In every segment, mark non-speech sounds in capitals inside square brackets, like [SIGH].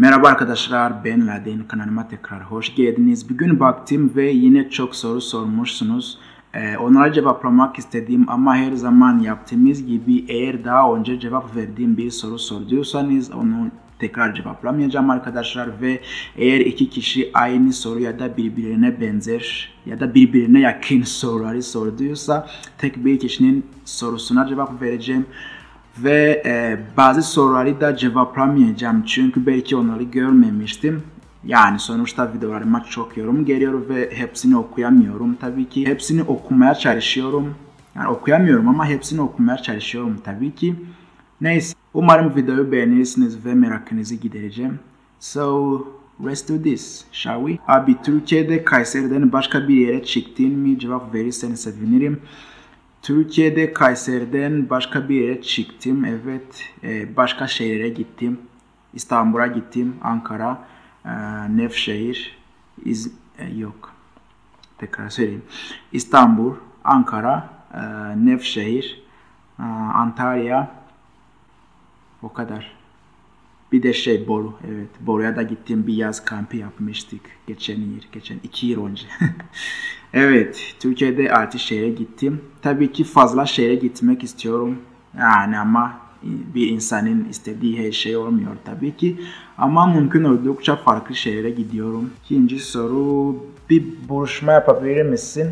Merhaba arkadaşlar ben Ladin kanalıma tekrar hoş geldiniz. Bugün baktım ve yine çok soru sormuşsunuz. Ee, onlara cevaplamak istediğim ama her zaman yaptığımız gibi eğer daha önce cevap verdiğim bir soru sorduysanız onu tekrar cevaplamayacağım arkadaşlar ve eğer iki kişi aynı soru ya da birbirine benzer ya da birbirine yakın soruları sorduysa tek bir kişinin sorusuna cevap vereceğim ve e, bazı soruları da cevaplamayacağım çünkü belki onları görmemiştim. Yani sonuçta videolarıma çok yorum geliyor ve hepsini okuyamıyorum tabii ki. Hepsini okumaya çalışıyorum. Yani okuyamıyorum ama hepsini okumaya çalışıyorum tabii ki. Neyse. Umarım videoyu beğenirsiniz ve merakınızı gidereceğim. So, let's do this, shall we? Abi Türkiye'de Kayseri'den başka bir yere çıktın mı? Cevap verirseniz sevinirim. Türkiye'de Kayseri'den başka bir yere çıktım. Evet, e, başka şehire gittim. İstanbul'a gittim, Ankara, e, Nevşehir, İz e, yok. Tekrar söyleyeyim. İstanbul, Ankara, Nevşehir, Antalya, o kadar. Bir de şey Bolu, evet. Bolu'ya da gittim bir yaz kampı yapmıştık geçen yıl, geçen iki yıl önce. [LAUGHS] evet, Türkiye'de altı şehre gittim. Tabii ki fazla şehre gitmek istiyorum. Yani ama bir insanın istediği her şey olmuyor tabii ki. Ama mümkün oldukça farklı şehre gidiyorum. İkinci soru, bir buluşma yapabilir misin?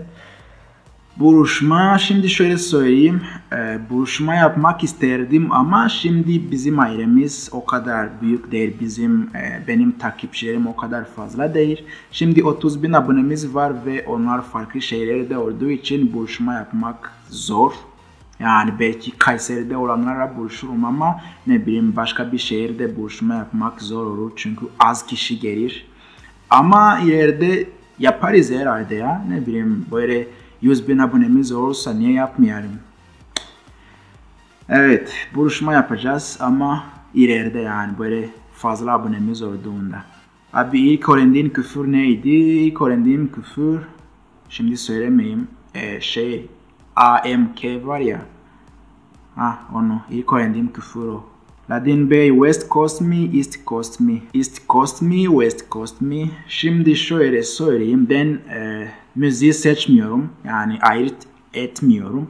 Buluşma şimdi şöyle söyleyeyim. E, buluşma yapmak isterdim ama şimdi bizim ailemiz o kadar büyük değil. Bizim e, benim takipçilerim o kadar fazla değil. Şimdi 30 bin abonemiz var ve onlar farklı şehirlerde olduğu için buluşma yapmak zor. Yani belki Kayseri'de olanlara buluşurum ama ne bileyim başka bir şehirde buluşma yapmak zor olur. Çünkü az kişi gelir. Ama ileride yaparız herhalde ya. Ne bileyim böyle 100 bin abonemiz olursa niye yapmayalım? Evet, buluşma yapacağız ama ileride yani böyle fazla abonemiz olduğunda. Abi ilk öğrendiğin küfür neydi? İlk öğrendiğim küfür, şimdi söylemeyeyim, ee, şey AMK var ya, ha onu ilk öğrendiğim küfür o. Ladin Bey West Coast mi, East Coast mi? East Coast mi, West Coast mi? Şimdi şöyle söyleyeyim ben e, müziği seçmiyorum. Yani ayırt etmiyorum.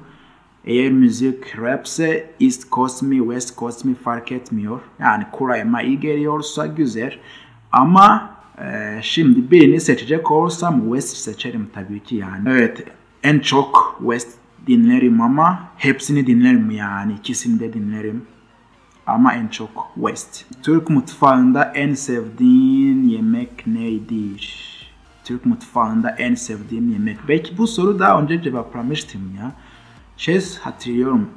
Eğer müzik rapse East Coast mi, West Coast mi fark etmiyor. Yani kurayma iyi geliyorsa güzel. Ama e, şimdi birini seçecek olursam West seçerim tabii ki yani. Evet en çok West dinlerim ama hepsini dinlerim yani ikisini de dinlerim ama en çok West. Türk mutfağında en sevdiğin yemek nedir? Türk mutfağında en sevdiğim yemek. Belki bu soru daha önce cevaplamıştım ya. Şey hatırlıyorum.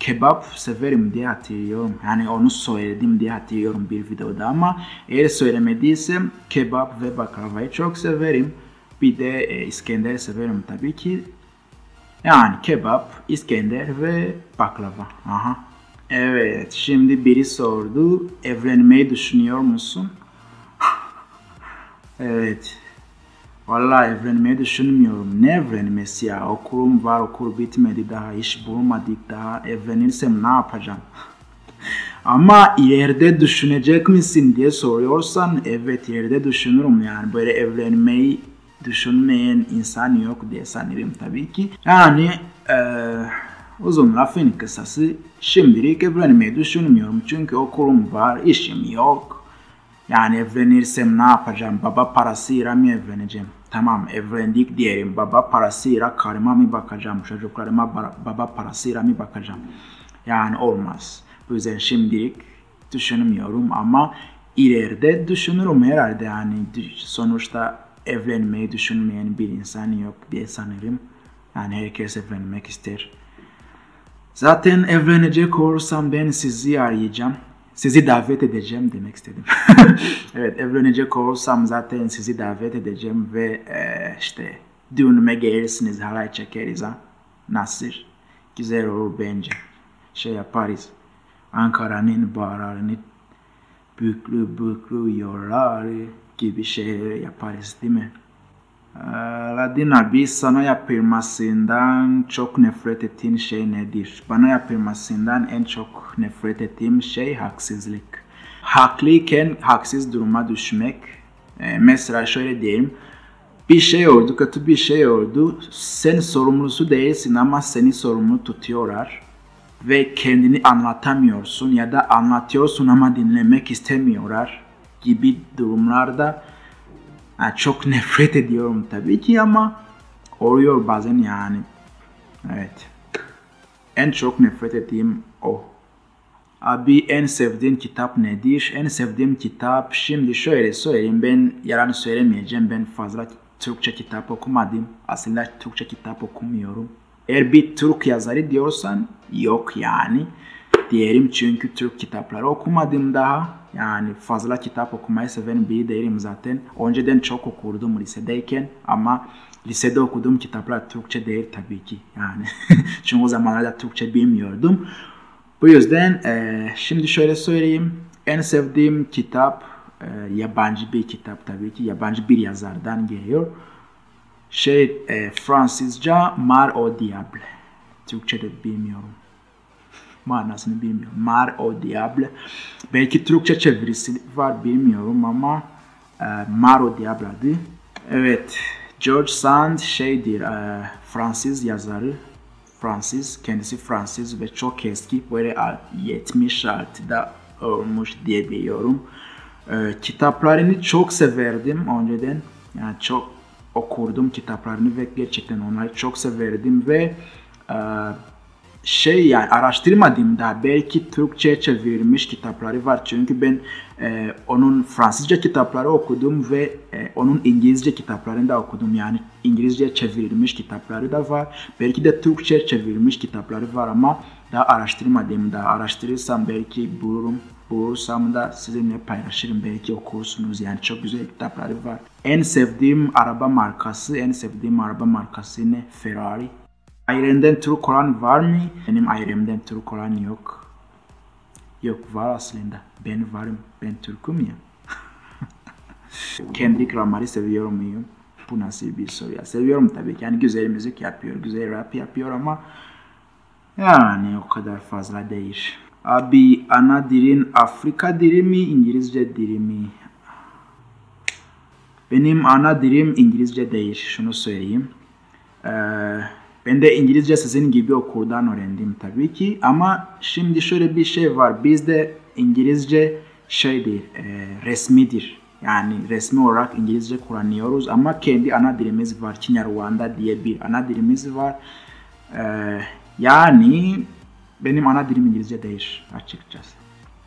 Kebap severim diye hatırlıyorum. Yani onu söyledim diye hatırlıyorum bir videoda ama eğer söylemediysem kebap ve baklavayı çok severim. Bir de e, İskender severim tabii ki. Yani kebap, İskender ve baklava. Aha. Evet, şimdi biri sordu. Evlenmeyi düşünüyor musun? [LAUGHS] evet. Vallahi evlenmeyi düşünmüyorum. Ne evlenmesi ya? Okulum var, okul bitmedi daha, iş bulmadık daha. Evlenirsem ne yapacağım? [LAUGHS] Ama ileride düşünecek misin diye soruyorsan evet ileride düşünürüm yani böyle evlenmeyi düşünmeyen insan yok diye sanırım tabii ki. Yani eee Uzun lafın kısası şimdilik evlenmeyi düşünmüyorum çünkü okulum var, işim yok. Yani evlenirsem ne yapacağım? Baba parasıyla mı evleneceğim? Tamam evlendik diyelim. Baba parasıyla karıma mı bakacağım? Çocuklarıma baba parasıyla mı bakacağım? Yani olmaz. Bu yüzden şimdilik düşünmüyorum ama ileride düşünürüm herhalde. Yani sonuçta evlenmeyi düşünmeyen bir insan yok diye sanırım. Yani herkes evlenmek ister. Zaten evlenecek olursam ben sizi arayacağım. Sizi davet edeceğim demek istedim. [LAUGHS] evet evlenecek olursam zaten sizi davet edeceğim ve e, işte düğünüme gelirsiniz halay çekeriz ha. Nasıl? Güzel olur bence. Şey yaparız. Ankara'nın bağlarını büyüklü büyüklü yolları gibi şeyler yaparız değil mi? Ladin abi sana yapılmasından çok nefret ettiğin şey nedir? Bana yapılmasından en çok nefret ettiğim şey haksızlık. haklıyken haksız duruma düşmek. E, mesela şöyle diyelim. Bir şey oldu, kötü bir şey oldu. Sen sorumlusu değilsin ama seni sorumlu tutuyorlar. Ve kendini anlatamıyorsun ya da anlatıyorsun ama dinlemek istemiyorlar gibi durumlarda yani çok nefret ediyorum tabii ki ama oluyor bazen yani. Evet. En çok nefret ettiğim o. Abi en sevdiğin kitap nedir? En sevdiğim kitap şimdi şöyle söyleyeyim ben yalan söylemeyeceğim ben fazla Türkçe kitap okumadım. Aslında Türkçe kitap okumuyorum. Eğer bir Türk yazarı diyorsan yok yani. Diyelim çünkü Türk kitapları okumadım daha. Yani fazla kitap okumayı seven biri değilim zaten. Önceden çok okurdum lisedeyken ama lisede okuduğum kitaplar Türkçe değil tabii ki. Yani [LAUGHS] çünkü o zamanlarda Türkçe bilmiyordum. Bu yüzden e, şimdi şöyle söyleyeyim. En sevdiğim kitap e, yabancı bir kitap tabii ki. Yabancı bir yazardan geliyor. Şey e, Fransızca Mar au Diable. Türkçe'de bilmiyorum. Manasını bilmiyorum. Mar au Diable. Belki Türkçe çevirisi var bilmiyorum ama e, Mar au Diable adı. Evet. George Sand şeydir. E, Fransız yazarı. Fransız. Kendisi Fransız ve çok eski. Böyle 76'da olmuş diye biliyorum. E, kitaplarını çok severdim önceden. Yani çok okurdum kitaplarını ve gerçekten onları çok severdim ve e, şey yani araştırmadım da belki Türkçe çevirmiş kitapları var. Çünkü ben e, onun Fransızca kitapları okudum ve e, onun İngilizce kitaplarını da okudum. Yani İngilizce çevrilmiş kitapları da var. Belki de Türkçe çevrilmiş kitapları var ama daha araştırmadım da. Araştırırsam belki bulurum bulursam da sizinle paylaşırım. Belki okursunuz. Yani çok güzel kitapları var. En sevdiğim araba markası en sevdiğim araba markası ne? Ferrari Ailemden Türk olan var mı? Benim ailemden Türk olan yok. Yok var aslında. Ben varım. Ben Türk'üm ya. [LAUGHS] Kendrick Lamar'ı seviyor muyum? Bu nasıl bir soru ya? Seviyorum tabii ki. Yani güzel müzik yapıyor, güzel rap yapıyor ama yani o kadar fazla değil. Abi ana dilin Afrika dili mi, İngilizce dili mi? Benim ana dilim İngilizce değil. Şunu söyleyeyim. Ee, ben de İngilizce sizin gibi okurdan öğrendim tabii ki. Ama şimdi şöyle bir şey var. Bizde İngilizce şeydir, e, resmidir. Yani resmi olarak İngilizce kullanıyoruz ama kendi ana dilimiz var. Kinyarwanda diye bir ana dilimiz var. Ee, yani benim ana dilim İngilizce değil açıkçası.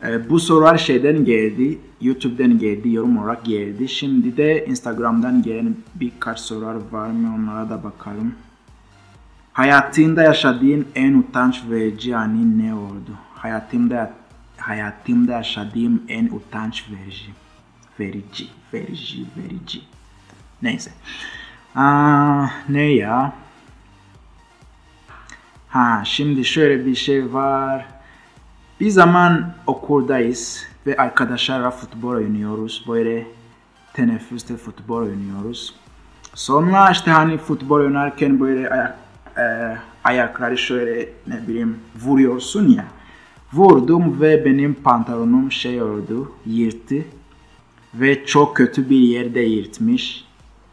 Ee, bu sorular şeyden geldi, YouTube'dan geldi, yorum olarak geldi. Şimdi de Instagram'dan gelen birkaç sorular var mı onlara da bakalım. Hayatında yaşadığın en utanç verici anı ne oldu? Hayatımda hayatımda yaşadığım en utanç verici. Verici, verici, verici. Neyse. Aa, ne ya? Ha, şimdi şöyle bir şey var. Bir zaman okuldayız ve arkadaşlarla futbol oynuyoruz. Böyle teneffüste futbol oynuyoruz. Sonra işte hani futbol oynarken böyle e, ayakları şöyle ne bileyim vuruyorsun ya. Vurdum ve benim pantolonum şey oldu, yırttı. Ve çok kötü bir yerde yırtmış.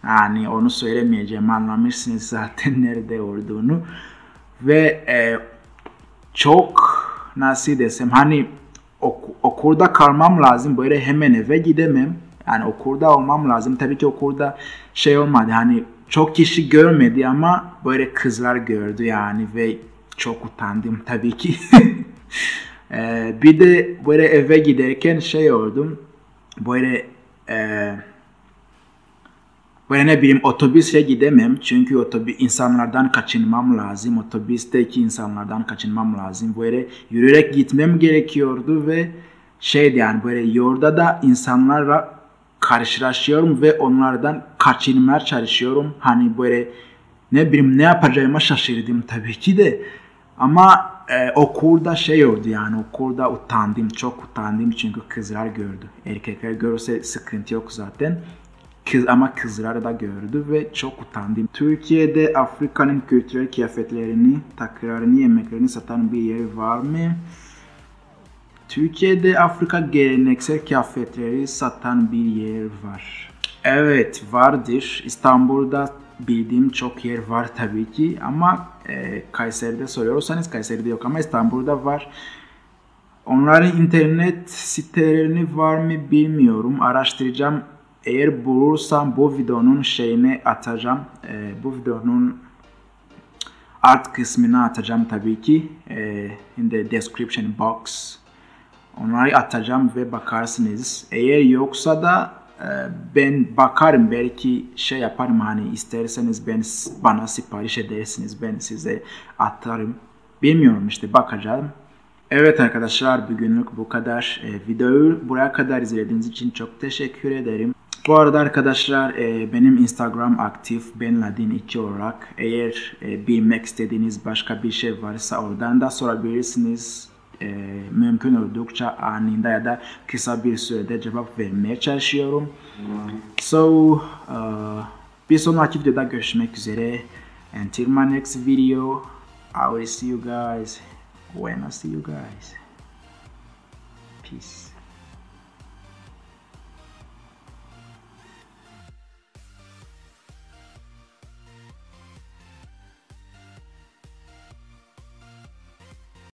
Yani onu söylemeyeceğim anlamışsınız [LAUGHS] zaten nerede olduğunu. Ve e, çok nasıl desem hani ok- okulda kalmam lazım böyle hemen eve gidemem. Yani okulda olmam lazım. Tabii ki okulda şey olmadı hani çok kişi görmedi ama böyle kızlar gördü yani ve çok utandım tabii ki. [LAUGHS] ee, bir de böyle eve giderken şey oldum. Böyle e, böyle ne bileyim otobüsle gidemem çünkü otobüs insanlardan kaçınmam lazım. Otobüsteki insanlardan kaçınmam lazım. Böyle yürüyerek gitmem gerekiyordu ve şeydi yani böyle yolda da insanlarla karşılaşıyorum ve onlardan kaçınmaya çalışıyorum. Hani böyle ne bileyim ne yapacağımı şaşırdım tabii ki de. Ama e, okulda şey oldu yani okulda utandım çok utandım çünkü kızlar gördü. Erkekler görürse sıkıntı yok zaten. Kız ama kızlar da gördü ve çok utandım. Türkiye'de Afrika'nın kültürel kıyafetlerini, takılarını, yemeklerini satan bir yer var mı? Türkiye'de Afrika geleneksel kıyafetleri satan bir yer var. Evet vardır. İstanbul'da bildiğim çok yer var tabii ki ama e, Kayseri'de soruyorsanız Kayseri'de yok ama İstanbul'da var. Onların internet sitelerini var mı bilmiyorum. Araştıracağım. Eğer bulursam bu videonun şeyine atacağım. E, bu videonun art kısmına atacağım tabii ki. E, in the description box. Onları atacağım ve bakarsınız. Eğer yoksa da e, ben bakarım belki şey yaparım hani isterseniz ben bana sipariş edersiniz ben size atarım. Bilmiyorum işte bakacağım. Evet arkadaşlar bugünlük bu kadar. E, videoyu buraya kadar izlediğiniz için çok teşekkür ederim. Bu arada arkadaşlar e, benim Instagram aktif Ben Ladin 2 olarak eğer e, bilmek istediğiniz başka bir şey varsa oradan da sorabilirsiniz. E, mümkün oldukça anında ya da kısa bir sürede cevap vermeye çalışıyorum. So uh, bir sonraki videoda görüşmek üzere. Until my next video, I will see you guys when I see you guys. Peace.